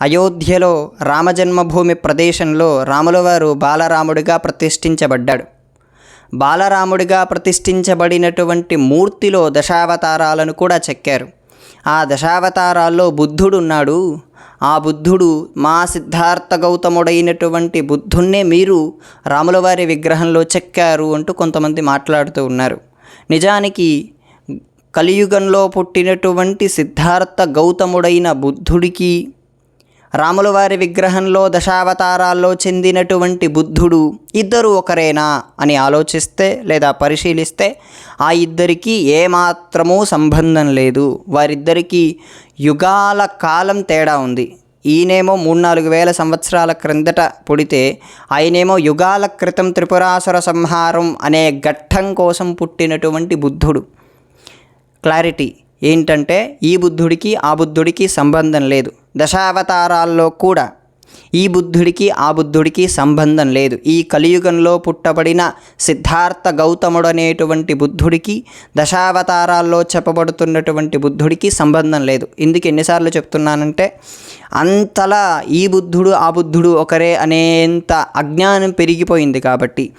అయోధ్యలో రామజన్మభూమి ప్రదేశంలో రాములవారు బాలరాముడిగా ప్రతిష్ఠించబడ్డాడు. బాలరాముడిగా ప్రతిష్ఠించబడినటువంటి మూర్తిలో దశావతారాలను కూడా చెక్కారు. ఆ దశావతారాల్లో బుద్ధుడు ఉన్నాడు ఆ బుద్ధుడు మా సిద్ధార్థ గౌతముడైనటువంటి బుద్ధున్నే మీరు రాములవారి విగ్రహంలో చెక్కారు అంటూ కొంతమంది మాట్లాడుతూ ఉన్నారు. నిజానికి కలియుగంలో పుట్టినటువంటి సిద్ధార్థ గౌతముడైన బుద్ధుడికి రాములవారి విగ్రహంలో దశావతారాల్లో చెందినటువంటి బుద్ధుడు ఇద్దరు ఒకరేనా అని ఆలోచిస్తే లేదా పరిశీలిస్తే ఆ ఇద్దరికి ఏమాత్రమూ సంబంధం లేదు. వారిద్దరికీ యుగాల కాలం తేడా ఉంది. ఈయనేమో మూడు నాలుగు వేల సంవత్సరాల క్రిందట పుడితే ఆయనేమో యుగాల క్రితం త్రిపురాసుర సంహారం అనే ఘట్టం కోసం పుట్టినటువంటి బుద్ధుడు. క్లారిటీ ఏంటంటే ఈ బుద్ధుడికి ఆ బుద్ధుడికి సంబంధం లేదు. దశావతారాల్లో కూడా ఈ బుద్ధుడికి ఆ బుద్ధుడికి సంబంధం లేదు. ఈ కలియుగంలో పుట్టబడిన సిద్ధార్థ గౌతముడు అనేటువంటి బుద్ధుడికి దశావతారాల్లో చెప్పబడుతున్నటువంటి బుద్ధుడికి సంబంధం లేదు. ఇందుకు ఎన్నిసార్లు చెప్తున్నానంటే అంతలా ఈ బుద్ధుడు ఆ బుద్ధుడు ఒకరే అనేంత అజ్ఞానం పెరిగిపోయింది కాబట్టి